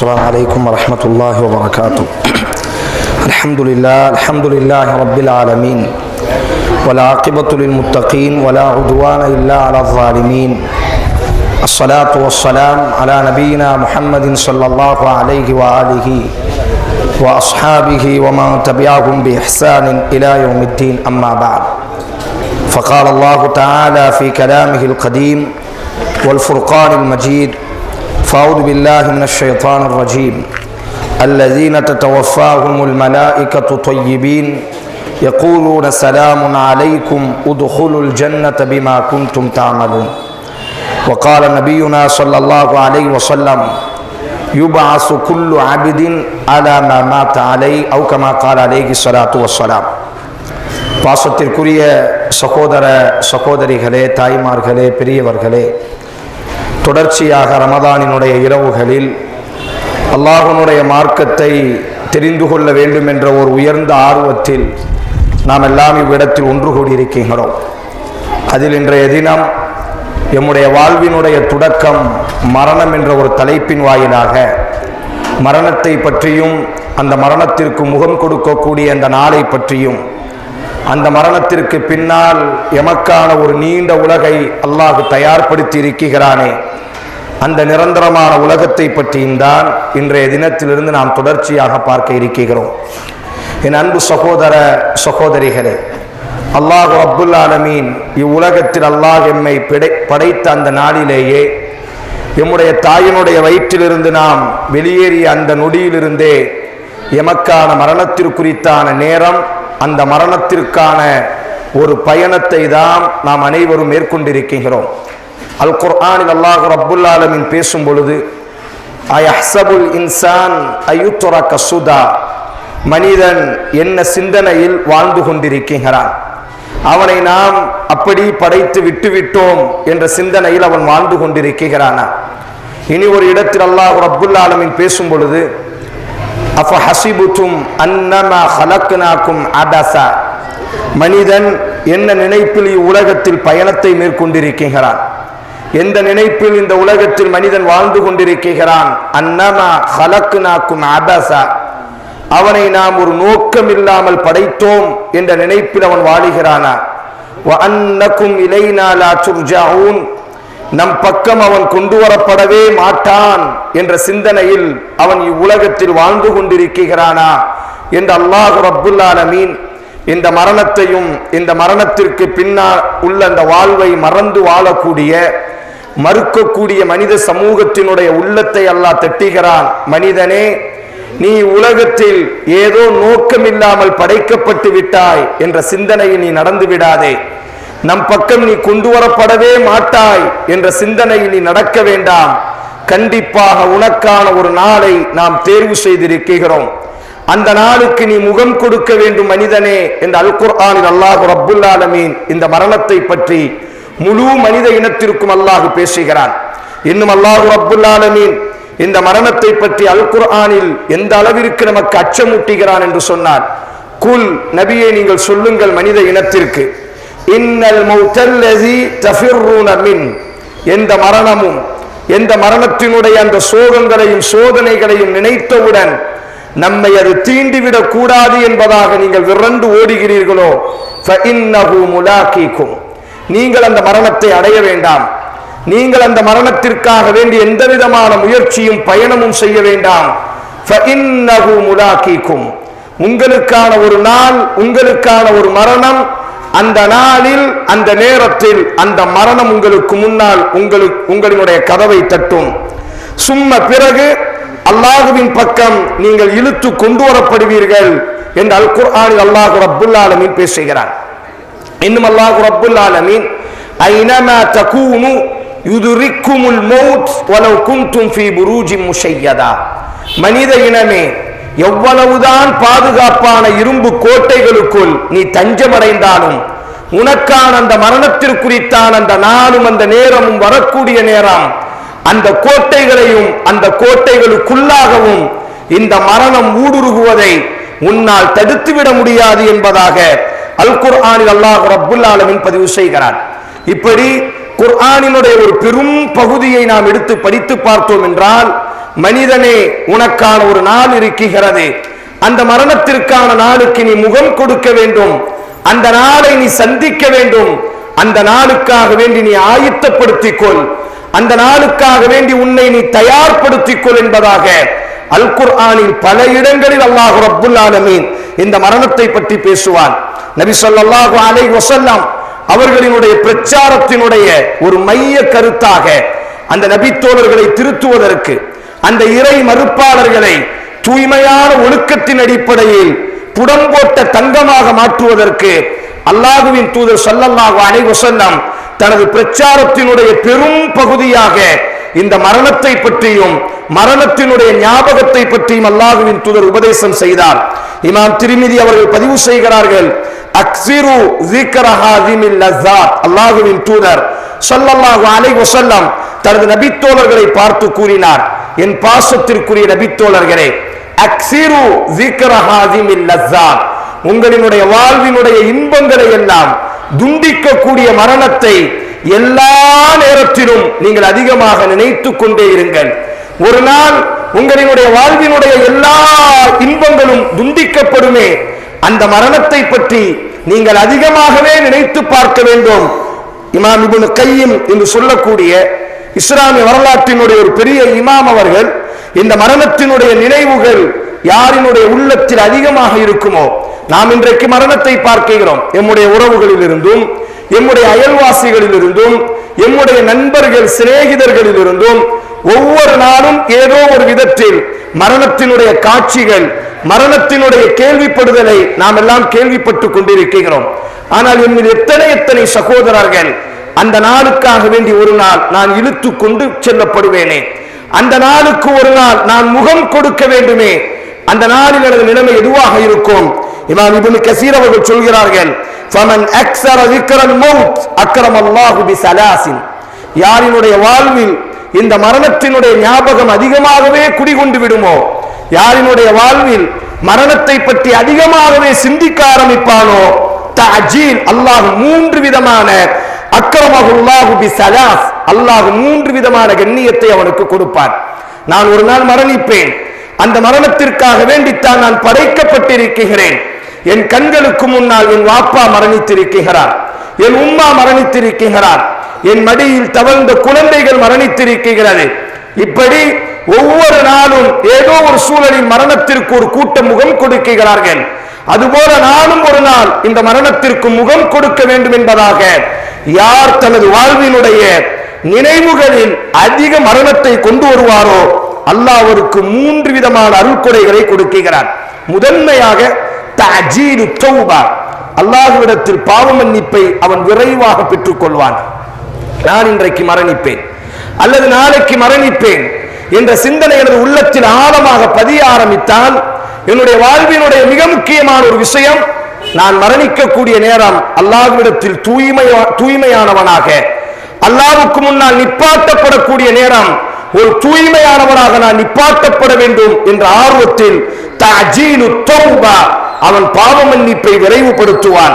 السلام عليكم ورحمة الله وبركاته. الحمد لله الحمد لله رب العالمين. والعاقبة للمتقين ولا عدوان إلا على الظالمين. الصلاة والسلام على نبينا محمد صلى الله عليه وآله وأصحابه ومن تبعهم بإحسان إلى يوم الدين أما بعد. فقال الله تعالى في كلامه القديم والفرقان المجيد فأعوذ بالله من الشيطان الرجيم الذين تتوفاهم الملائكة طيبين يقولون سلام عليكم ادخلوا الجنة بما كنتم تعملون وقال نبينا صلى الله عليه وسلم يبعث كل عبد على ما مات عليه أو كما قال عليه الصلاة والسلام பாசத்திற்குரிய சகோதர சகோதரிகளே தாய்மார்களே பெரியவர்களே தொடர்ச்சியாக ரமதானினுடைய இரவுகளில் அல்லாஹனுடைய மார்க்கத்தை தெரிந்து கொள்ள வேண்டும் என்ற ஒரு உயர்ந்த ஆர்வத்தில் நாம் எல்லாம் இவ்விடத்தில் ஒன்று கூடியிருக்கின்றோம். அதில் இன்றைய தினம் எம்முடைய வாழ்வினுடைய தொடக்கம் மரணம் என்ற ஒரு தலைப்பின் வாயிலாக மரணத்தை பற்றியும் அந்த மரணத்திற்கு முகம் கொடுக்கக்கூடிய அந்த நாளை பற்றியும் அந்த மரணத்திற்கு பின்னால் எமக்கான ஒரு நீண்ட உலகை அல்லாஹ் தயார்படுத்தி இருக்கிறானே அந்த நிரந்தரமான உலகத்தை பற்றியும் தான் இன்றைய தினத்திலிருந்து நாம் தொடர்ச்சியாக பார்க்க இருக்கிறோம். என் அன்பு சகோதர சகோதரிகளே அல்லாஹ் அப்துல் ஆலமீன் இவ்வுலகத்தில் அல்லாஹ் எம்மை பிடை படைத்த அந்த நாளிலேயே எம்முடைய தாயினுடைய வயிற்றிலிருந்து நாம் வெளியேறிய அந்த நொடியிலிருந்தே எமக்கான மரணத்திற்குறித்தான நேரம் அந்த மரணத்திற்கான ஒரு பயணத்தை தான் நாம் அனைவரும் மேற்கொண்டிருக்கின்றோம். அல் குர்ஆனில் அல்லாஹ் ரப்புல் ஆலமின் பேசும் பொழுது அயஹ்சபுல் இன்சான் அயுத்துரா கசுதா மனிதன் என்ன சிந்தனையில் வாழ்ந்து கொண்டிருக்கின்றான். அவனை நாம் அப்படி படைத்து விட்டுவிட்டோம் என்ற சிந்தனையில் அவன் வாழ்ந்து கொண்டிருக்கிறானா இனி ஒரு இடத்தில் அல்லாஹ் ரப்புல் ஆலமின் பேசும் பொழுது அஃப ஹசிபுத்தும் அன்னமா ஹலக்குனாக்கும் அபசா மனிதன் என்ன நினைப்பில் இவ்வுலகத்தில் பயணத்தை மேற்கொண்டிருக்கிறான் எந்த நினைப்பில் இந்த உலகத்தில் மனிதன் வாழ்ந்து கொண்டிருக்கிறான் அன்னமா ஹலக்குனாக்கும் அபசா. அவனை நாம் ஒரு நோக்கம் இல்லாமல் படைத்தோம் என்ற நினைப்பில் அவன் வாழுகிறானா? அன்னக்கும் இலைநாலா சுர்ஜாவும் நம் பக்கம் அவன் கொண்டு வரப்படவே மாட்டான் என்ற சிந்தனையில் அவன் இவ்வுலகத்தில் வாழ்ந்து கொண்டிருக்கிறானா என்று அல்லாஹு ரப்புல்லாலமீன் இந்த மரணத்தையும் இந்த மரணத்திற்கு பின்னால் உள்ள அந்த வாழ்வை மறந்து வாழக்கூடிய மறுக்கக்கூடிய மனித சமூகத்தினுடைய உள்ளத்தை அல்லாஹ் தட்டுகிறான். மனிதனே நீ உலகத்தில் ஏதோ நோக்கமில்லாமல் படைக்கப்பட்டு விட்டாய் என்ற சிந்தனையில் நீ நடந்து விடாதே. நம் பக்கம் நீ கொண்டு வரப்படவே மாட்டாய் என்ற சிந்தனையில் நீ நடக்க வேண்டாம். கண்டிப்பாக உனக்கான ஒரு நாளை நாம் தேர்வு செய்திருக்கிறோம். அந்த நாளுக்கு நீ முகம் கொடுக்க வேண்டும் மனிதனே என்ற அல் குர்ஆனில் அல்லாஹு ரப்புல் ஆலமீன் இந்த மரணத்தை பற்றி முழு மனித இனத்திற்கும் அல்லாஹு பேசுகிறான். இன்னும் அல்லாஹு ரப்புல் ஆலமீன் இந்த மரணத்தை பற்றி அல் குர்ஆனில் எந்த அளவிற்கு நமக்கு அச்சமூட்டுகிறான் என்று சொன்னார். குல் நபியை நீங்கள் சொல்லுங்கள் மனித இனத்திற்கு. இன்னல் மௌத்தல்லதி தஃபிர்ரூன மின். எந்த மரணமும் எந்த மரணத்தினுடைய அந்த சோகங்களையும் சோதனைகளையும் நினைத்தவுடன் நம்மை அது தீண்டிவிடக் கூடாது என்பதாக நீங்கள் விரண்டு ஓடுகிறீர்களோ? முலாக்கிக்கும் நீங்கள் அந்த மரணத்தை அடைய வேண்டாம். நீங்கள் அந்த மரணத்திற்காக வேண்டி எந்த விதமான முயற்சியும் பயணமும் செய்ய வேண்டாம். முலாக்கிக்கும் உங்களுக்கான ஒரு நாள் உங்களுக்கான ஒரு மரணம் அந்த நாளில் அந்த நேரத்தில் அந்த மரணம் உங்களுக்கு முன்னால் உங்களுக்கு உங்களினுடைய கதவை தட்டும். சும்ம பிறகு அல்லாஹுவின் பக்கம் நீங்கள் இழுத்து கொண்டு வரப்படுவீர்கள் என்று அல் குர்ஆனில் அல்லாஹு ரப்புல் ஆலமீன் பேசுகிறார். இன்னும் அல்லாஹு ரப்புல் ஆலமீன் ஐனமா தகூனு யுதுரிக்குமுல் மௌத் வலவ் குன்தும் ஃபீ புரூஜி முஷையதா. மனித இனமே எவ்வளவுதான் பாதுகாப்பான இரும்பு கோட்டைகளுக்குள் நீ தஞ்சமடைந்தாலும் உனக்கான அந்த மரணத்திற்குறித்தான் அந்த நாளும் அந்த நேரமும் வரக்கூடிய நேரம் அந்த கோட்டைகளையும் அந்த கோட்டைகளுக்குள்ளாகவும் இந்த மரணம் ஊடுருகுவதை உன்னால் தடுத்துவிட முடியாது என்பதாக அல் குர்ஆனில் அல்லாஹ் ரப்புல் ஆலமின் பதிவு செய்கிறார். இப்படி குர்ஆனினுடைய ஒரு பெரும் பகுதியை நாம் எடுத்து படித்து பார்த்தோம் என்றால் மனிதனே உனக்கான ஒரு நாள் இருக்கிறது. அந்த மரணத்திற்கான நாளுக்கு நீ முகம் கொடுக்க வேண்டும். அந்த நாளை நீ சந்திக்க வேண்டும். அந்த நாளுக்காக வேண்டி நீ ஆயத்தப்படுத்திக் கொள் அந்த நாளுக்காக வேண்டி உன்னை நீ தயார்படுத்திக் கொள் என்பதாக அல் குர்ஆனில் பல இடங்களில் அல்லாஹ் ரப்புல் ஆலமீன் இந்த மரணத்தை பற்றி பேசுவான். நபி சொல்லாஹு அலை வசல்லாம் அவர்களினுடைய பிரச்சாரத்தினுடைய ஒரு மைய கருத்தாக அந்த நபித்தோழர்களை திருத்துவதற்கு அந்த இறை மறுப்பாளர்களை தூய்மையான ஒழுக்கத்தின் அடிப்படையில் புடம்போட்ட தங்கமாக மாற்றுவதற்கு அல்லாஹுவின் தூதர் சொல்லல்லாக அனைவசன்னம் தனது பிரச்சாரத்தினுடைய பெரும் பகுதியாக இந்த மரணத்தை பற்றியும் மரணத்தினுடைய ஞாபகத்தை பற்றியும் அல்லாஹுவின் தூதர் உபதேசம் செய்தார். இமாம் திருமிதி அவர்கள் பதிவு செய்கிறார்கள் அக்சிரு அல்லாஹுவின் தூதர் சொல்லல்லாஹு அலை வசல்லம் தனது நபித்தோழர்களை பார்த்து கூறினார் என் பாசத்திற்குரிய நபித்தோழர்களே அக்சிரு உங்களினுடைய வாழ்வினுடைய இன்பங்களை எல்லாம் துண்டிக்கக்கூடிய மரணத்தை எல்லா நேரத்திலும் நீங்கள் அதிகமாக நினைத்து கொண்டே இருங்கள். ஒரு நாள் உங்களினுடைய வாழ்வினுடைய எல்லா இன்பங்களும் துண்டிக்கப்படுமே அந்த மரணத்தை பற்றி நீங்கள் அதிகமாகவே நினைத்து பார்க்க வேண்டும். இமாம் இபுன் கையும் என்று சொல்லக்கூடிய இஸ்லாமிய வரலாற்றினுடைய ஒரு பெரிய இமாம் அவர்கள் இந்த மரணத்தினுடைய நினைவுகள் யாரினுடைய உள்ளத்தில் அதிகமாக இருக்குமோ நாம் இன்றைக்கு மரணத்தை பார்க்கிறோம். எம்முடைய உறவுகளில் இருந்தும் எம்முடைய அயல்வாசிகளில் இருந்தும் எம்முடைய நண்பர்கள் சிநேகிதர்களில் இருந்தும் ஒவ்வொரு நாளும் ஏதோ ஒரு விதத்தில் மரணத்தினுடைய காட்சிகள் மரணத்தினுடைய கேள்விப்படுதலை நாம் எல்லாம் கேள்விப்பட்டு கொண்டிருக்கிறோம். ஆனால் என்னில் எத்தனை எத்தனை சகோதரர்கள் அந்த நாளுக்காக வேண்டி ஒரு நாள் நான் இழுத்து கொண்டு செல்லப்படுவேனே. அந்த நாளுக்கு ஒரு நாள் நான் முகம் கொடுக்க வேண்டுமே. அந்த நாளில் எனது நிலைமை எதுவாக இருக்கும்? இமாம் இப்னு கசீர் அவர்கள் சொல்கிறார்கள் ஃபமன் அக்ஸர விக்ரல் மௌத் அக்ரம் அல்லாஹு பிஸலாசின் யாரினுடைய வாழ்வில் இந்த மரணத்தினுடைய ஞாபகம் அதிகமாகவே குடிகொண்டு விடுமோ? யாரினுடைய வாழ்வில் மரணத்தை பற்றி அதிகமாகவே சிந்திக்க ஆரம்பிப்பானோ? தஜீல் அல்லாஹ் மூன்று விதமான அக்ரமஹுல்லாஹு சலாஸ் அல்லாஹ் மூன்று விதமான கண்ணியத்தை அவனுக்கு கொடுப்பான். நான் ஒரு நாள் மரணிப்பேன். அந்த மரணத்திற்காக வேண்டித்தான் நான் படைக்கப்பட்டிருக்கிறேன். என் கண்களுக்கு முன்னால் என் வாப்பா மரணித்திருக்கிறார். என் உம்மா மரணித்திருக்கிறார். என் மடியில் தவழ்ந்த குழந்தைகள் மரணித்திருக்கிறது. இப்படி ஒவ்வொரு நாளும் ஏதோ ஒரு சூழலில் மரணத்திற்கு ஒரு கூட்டம் முகம் கொடுக்கிறார்கள். அதுபோல நானும் ஒரு நாள் இந்த மரணத்திற்கு முகம் கொடுக்க வேண்டும் என்பதாக யார் தனது வாழ்வினுடைய நினைவுகளில் அதிக மரணத்தை கொண்டு வருவாரோ அல்லாஹ் அவருக்கு மூன்று விதமான அருள்கொடைகளை கொடுக்கிறார். முதன்மையாக தஜீலு தௌபா. அல்லாஹ்விடத்தில் பாவ மன்னிப்பை அவன் விரைவாக பெற்றுக் கொள்வான் நான் இன்றைக்கு மரணிப்பேன். அல்லது நாளைக்கு மரணிப்பேன் என்ற சிந்தனை எனது உள்ளத்தில் ஆழமாக பதிய ஆரம்பித்தால் என்னுடைய வாழ்வினுடைய மிக முக்கியமான ஒரு விஷயம் நான் மரணிக்கக்கூடிய நேரம் அல்லாஹ்விடத்தில் தூய்மை தூய்மையானவனாக அல்லாவுக்கு முன்னால் நிப்பாட்டப்படக்கூடிய நேரம் ஒரு தூய்மையானவனாக நான் நிப்பாட்டப்பட வேண்டும் என்ற ஆர்வத்தில் அவன் பாவ மன்னிப்பை விரைவுபடுத்துவான்.